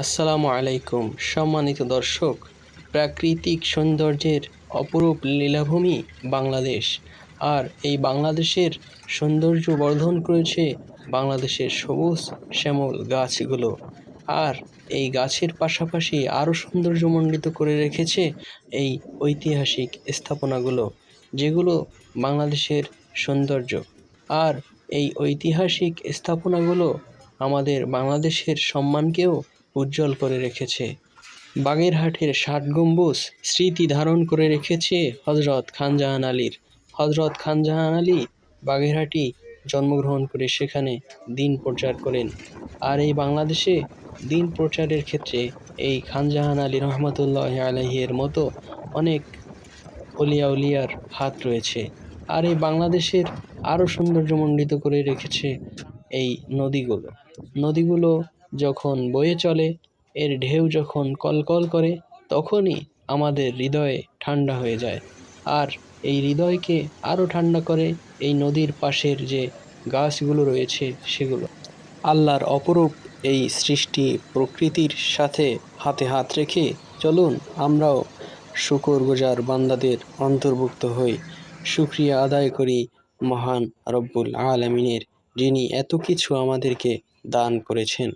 আসসালামু আলাইকুম, সম্মানিত দর্শক, প্রাকৃতিক সৌন্দর্যের অপরূপ লীলাভূমি বাংলাদেশ। আর এই বাংলাদেশের সৌন্দর্য বর্ধন করেছে বাংলাদেশের সবুজ শ্যামল গাছগুলো। আর এই গাছের পাশাপাশি আরও সৌন্দর্যমণ্ডিত করে রেখেছে এই ঐতিহাসিক স্থাপনাগুলো, যেগুলো বাংলাদেশের সৌন্দর্য। আর এই ঐতিহাসিক স্থাপনাগুলো আমাদের বাংলাদেশের সম্মানকেও উজ্জ্বল করে রেখেছে। বাগেরহাটের ষাট গম্বুজ স্মৃতি ধারণ করে রেখেছে হজরত খানজাহান আলীর। হজরত খানজাহান আলী বাগেরহাটি জন্মগ্রহণ করে সেখানে দিন প্রচার করেন। আর এই বাংলাদেশে দিন প্রচারের ক্ষেত্রে এই খানজাহান আলী রহমতুল্লাহ আলহিয়ের মতো অনেক অলিয়া উলিয়ার হাত রয়েছে। আর এই বাংলাদেশের আরও সৌন্দর্যমণ্ডিত করে রেখেছে এই নদীগুলো। নদীগুলো যখন বয়ে চলে, এর ঢেউ যখন কলকল করে, তখনই আমাদের হৃদয়ে ঠান্ডা হয়ে যায়। আর এই হৃদয়কে আরও ঠান্ডা করে এই নদীর পাশের যে গাছগুলো রয়েছে, সেগুলো। আল্লাহর অপরূপ এই সৃষ্টি প্রকৃতির সাথে হাতে হাত রেখে চলুন আমরাও শুকর গুজার বান্দাদের অন্তর্ভুক্ত হই। শুক্রিয়া আদায় করি মহান রব্বুল আলমিনের, যিনি এত কিছু আমাদেরকে দান করেছেন।